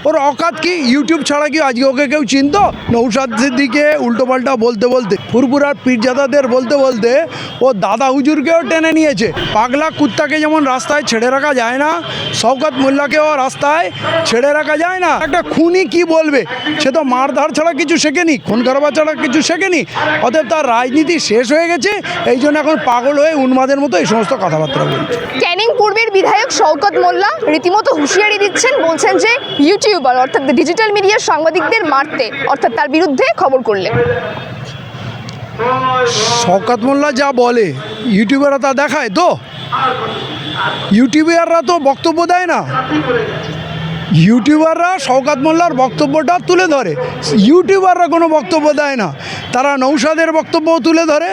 ওর অকাত কি ইউটিউব ছাড়া কি আজকে ওকে কেউ চিনত নৌসাদ দিকে উল্টোপাল্টা বলতে বলতে ফুরপুরার পীরজাদাদের বলতে বলতে ও দাদা হুজুরকেও টেনে নিয়েছে পাগলা কুত্তাকে যেমন রাস্তায় ছেড়ে রাখা যায় না শওকত মোল্লাকেও রাস্তায় ছেড়ে রাখা যায় না একটা খুনি কি বলবে সে তো মারধার ছাড়া কিছু শেখেনি খুন কারবার ছাড়া কিছু শেখেনি অতএব তার রাজনীতি শেষ হয়ে গেছে এই জন্য এখন পাগল হয়ে উন্মাদের মতো এই সমস্ত কথাবার্তা বলছে ক্যানিং পূর্বের বিধায়ক শওকত মোল্লা রীতিমতো হুঁশিয়ারি দিচ্ছেন বলছেন যে ইউটিউবার অর্থাৎ ডিজিটাল মিডিয়ার সাংবাদিকদের মারতে, অর্থাৎ তার বিরুদ্ধে খবর করলে শওকত মোল্লা যা বলে ইউটিউবাররা তা দেখায় তো? ইউটিউবাররা তো বক্তব্য দেয় না। ইউটিউবাররা শওকাত মোল্লার বক্তব্যটা তুলে ধরে। ইউটিউবাররা কোনো বক্তব্য দেয় না। তারা নৌসাদের বক্তব্য তুলে ধরে,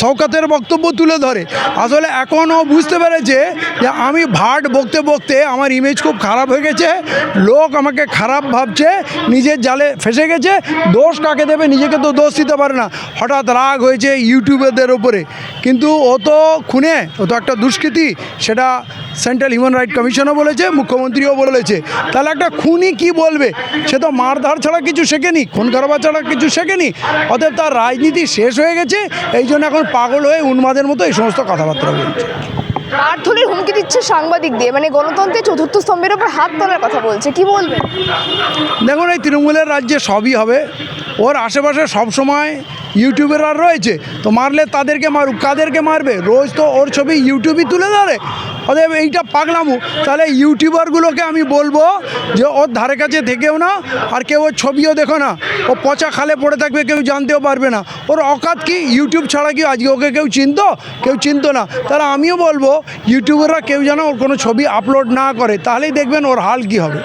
শওকাতের বক্তব্য তুলে ধরে। আসলে এখনও বুঝতে পেরেছে যে আমি ভাট বকতে বকতে আমার ইমেজ খুব খারাপ হয়ে গেছে। লোক আমাকে খারাপ ভাবছে, নিজের জালে ফেসে গেছে। দোষ কাকে দেবে নিজেকে তো দোষ দিতে পারে না। হঠাৎ রাগ হয়েছে ইউটিউবারদের ওপরে কিন্তু ও তো খুনে, ও তো একটা দুষ্কৃতি, সেটা সেন্ট্রাল হিউম্যান রাইট কমিশনও বলেছে মুখ্যমন্ত্রীও বলেছে। তাহলে একটা খুনি কি বলবে? সে তো মারধার ছাড়া কিছু শেখেনি খুন কারবার ছাড়া কিছু শেখেনি অতএব তার রাজনীতি শেষ হয়ে গেছে এই জন্য এখন পাগল হয়ে উন্মাদের মতো এই সমস্ত কথাবার্তা বলছে। মারধরের হুমকি দিচ্ছে সাংবাদিক দিয়ে মানে গণতন্ত্রের চতুর্থ স্তম্ভের উপর হাত তোলার কথা বলছে কি বলবেন দেখুন এই তৃণমূলের রাজ্যে সবই হবে ওর আশেপাশে সবসময় ইউটিউবের আর রয়েছে তো মারলে তাদেরকে মারুক কাদেরকে মারবে? রোজ তো ওর ছবি ইউটিউবই তুলে ধরে অতএব এইটা পাগলামু। তাহলে ইউটিউবারগুলোকে আমি বলব যে ওর ধারে কাছে থেকেও না, আর কেউ ওর ছবিও দেখো না। ও পচা খালে পড়ে থাকবে, কেউ জানতেও পারবে না। ওর অকাত কি, ইউটিউব ছাড়া কি আজকে ওকে কেউ চিনত? কেউ চিনত না। তাহলে আমিও বলব, ইউটিউবাররা কেউ যেন ওর কোনো ছবি আপলোড না করে, তাহলেই দেখবেন ওর হাল কি হবে।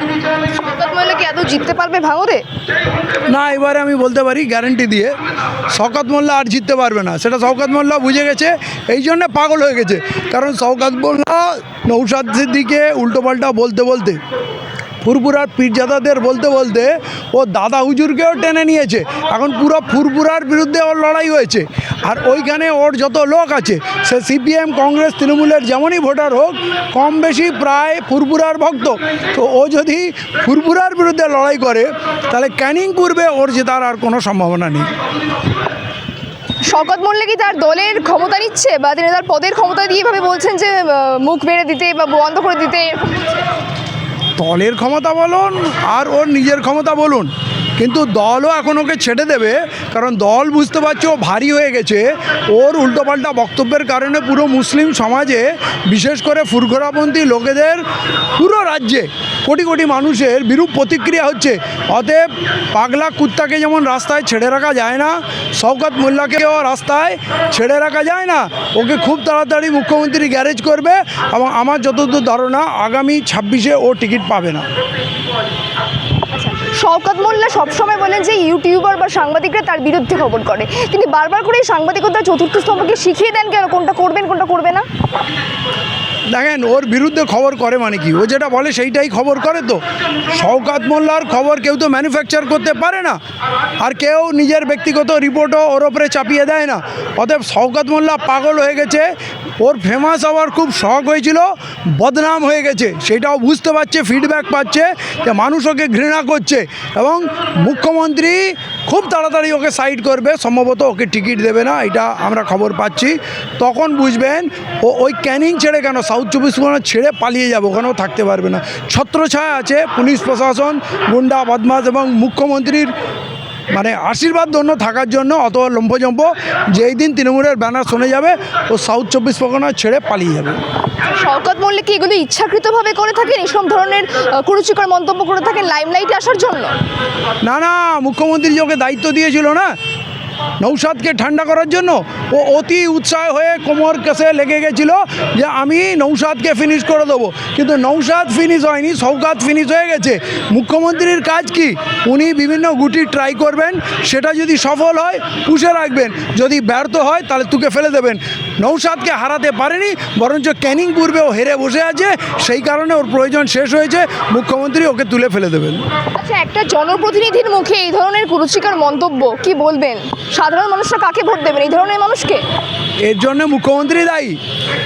মোল্লা কি এত জিততে পারবে ভাঙরে না, এবারে আমি বলতে পারি গ্যারেন্টি দিয়ে। শওকত মোল্লা আর জিততে পারবে না। সেটা শওকত মোল্লা বুঝে গেছে, এই জন্য পাগল হয়ে গেছে। কারণ শওকত মোল্লা নৌসাদের দিকে উল্টোপাল্টা বলতে বলতে ফুরপুরার পীরজাদাদের বলতে বলতে ও দাদা হুজুরকেও টেনে নিয়েছে। এখন পুরো ফুরপুরার বিরুদ্ধে ওর লড়াই হয়েছে। আর ওইখানে ওর যত লোক আছে, সে সিপিএম, কংগ্রেস, তৃণমূলের যেমনই ভোটার হোক, কম বেশি প্রায় ফুরপুরার ভক্ত। তো ও যদি ফুরপুরার বিরুদ্ধে লড়াই করে, তাহলে ক্যানিং করবে ওর জেতার আর কোনো সম্ভাবনা নেই। শকত মোল্লা কি তার দলের ক্ষমতা নিচ্ছে? বা তিনি তার পদের ক্ষমতা দিয়ে এভাবে বলছেন যে মুখ বেড়ে দিতে বা বন্ধ করে দিতে? দলের ক্ষমতা বলুন আর ওর নিজের ক্ষমতা বলুন। কিন্তু দলও এখন ওকে ছেড়ে দেবে, কারণ দল বুঝতে পারছে ও ভারী হয়ে গেছে। ওর উল্টোপাল্টা বক্তব্যের কারণে পুরো মুসলিম সমাজে, বিশেষ করে ফুরঘোরাপন্থী লোকেদের, পুরো রাজ্যে কোটি কোটি মানুষের বিরূপ প্রতিক্রিয়া হচ্ছে। অতএব পাগলা কুত্তাকে যেমন রাস্তায় ছেড়ে রাখা যায় না, শওকত মোল্লাকেও রাস্তায় ছেড়ে রাখা যায় না। ওকে খুব তাড়াতাড়ি মুখ্যমন্ত্রী গ্যারেজ করবে এবং আমার যতদূর ধারণা, আগামী ছাব্বিশে ও টিকিট পাবে না। শওকত মোল্লা সবসময় বলেন যে ইউটিউবার বা সাংবাদিকরা তার বিরুদ্ধে খবর করে। তিনি বারবার করে এই সাংবাদিকতার চতুর্থ স্তম্ভকে শিখিয়ে দেন কেন? কোনটা করবেন, কোনটা করবে না? দেখেন, ওর বিরুদ্ধে খবর করে মানে কি? ও যেটা বলে সেইটাই খবর করে তো। শওকাত মোল্লার খবর কেউ তো ম্যানুফ্যাকচার করতে পারে না। আর কেউ নিজের ব্যক্তিগত রিপোর্টও ওর ওপরে চাপিয়ে দেয় না। অতএব শওকাত মোল্লা পাগল হয়ে গেছে। ওর ফেমাস হওয়ার খুব শখ হয়েছিল, বদনাম হয়ে গেছে। সেটাও বুঝতে পারছে ফিডব্যাক পাচ্ছে যে মানুষ ওকে ঘৃণা করছে। এবং মুখ্যমন্ত্রী খুব তাড়াতাড়ি ওকে সাইড করবে, সম্ভবত ওকে টিকিট দেবে না, এটা আমরা খবর পাচ্ছি। তখন বুঝবেন, ও ওই ক্যানিং ছেড়ে কেন সাউথ চব্বিশ পরগনা ছেড়ে পালিয়ে যাবে, ওখানেও থাকতে পারবে না। ছত্রছায়া আছে পুলিশ প্রশাসন, গুন্ডা বদমাস এবং মুখ্যমন্ত্রীর মানে আশীর্বাদ ধন্য থাকার জন্য অত লম্ফজম্প যেই দিন তৃণমূলের ব্যানার শুনে যাবে ও সাউথ চব্বিশ পরগনা ছেড়ে পালিয়ে যাবে। শওকত মল্লিক কি এগুলো ইচ্ছাকৃতভাবে করে থাকেন? এসব ধরনের কুরুচিকর মন্তব্য করে থাকেন লাইমলাইটে আসার জন্য? না না মুখ্যমন্ত্রী যে ওকে দায়িত্ব দিয়েছিল না নৌসাদকে ঠান্ডা করার জন্য ও অতি উৎসাহ হয়ে কোমর কাছে লেগে গেছিল যে আমি নৌসাদকে ফিনিশ করে দেবো। কিন্তু নৌসাদ ফিনিশ হয়নি, সৌকাত ফিনিশ হয়ে গেছে। মুখ্যমন্ত্রীর কাজ কি? উনি বিভিন্ন গুটি ট্রাই করবেন, সেটা যদি সফল হয়, পুষে রাখবেন। যদি ব্যর্থ হয়, তাহলে তুকে ফেলে দেবেন। নৌসাদকে হারাতে পারেনি, বরঞ্চ ক্যানিং পূর্বে ও হেরে বসে আছে, সেই কারণে ওর প্রয়োজন শেষ হয়েছে। মুখ্যমন্ত্রী ওকে তুলে ফেলে দেবেন। আচ্ছা একটা জনপ্রতিনিধির মুখে এই ধরনের কুরুচিকর মন্তব্য কি বলবেন? সাধারণ মানুষরা কাকে ভোট দেবেন? এই ধরনের মানুষকে? এর জন্য মুখ্যমন্ত্রী দায়ী।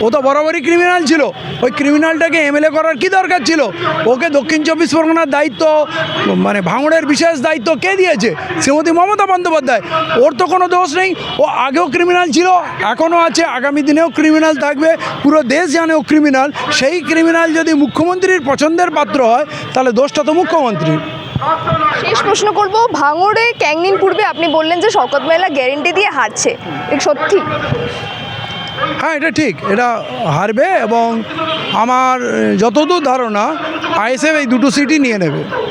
ও তো বরাবরই ক্রিমিনাল ছিল। ওই ক্রিমিনালটাকে এমএলএ করার কি দরকার ছিল? ওকে দক্ষিণ চব্বিশ পরগনার দায়িত্ব মানে ভাঙড়ের বিশেষ দায়িত্ব কে দিয়েছে? শ্রীমতী মমতা বন্দ্যোপাধ্যায়। ওর তো কোনো দোষ নেই। ও আগেও ক্রিমিনাল ছিল, এখনও আছে। আগামী দিনেও ক্রিমিনাল থাকবে। পুরো দেশ জানে ও ক্রিমিনাল সেই ক্রিমিনাল যদি মুখ্যমন্ত্রীর পছন্দের পাত্র হয়, তাহলে দোষটা তো মুখ্যমন্ত্রীর। শেষ প্রশ্ন করব, ভাঙড়ে ক্যাংনিন পূর্বে আপনি বললেন যে শওকত মেলা গ্যারেন্টি দিয়ে হারছে। সত্যি? হ্যাঁ এটা ঠিক। এটা হারবে এবং আমার যতদূর ধারণা, আইএসএফ এই দুটো সিটই নিয়ে নেবে।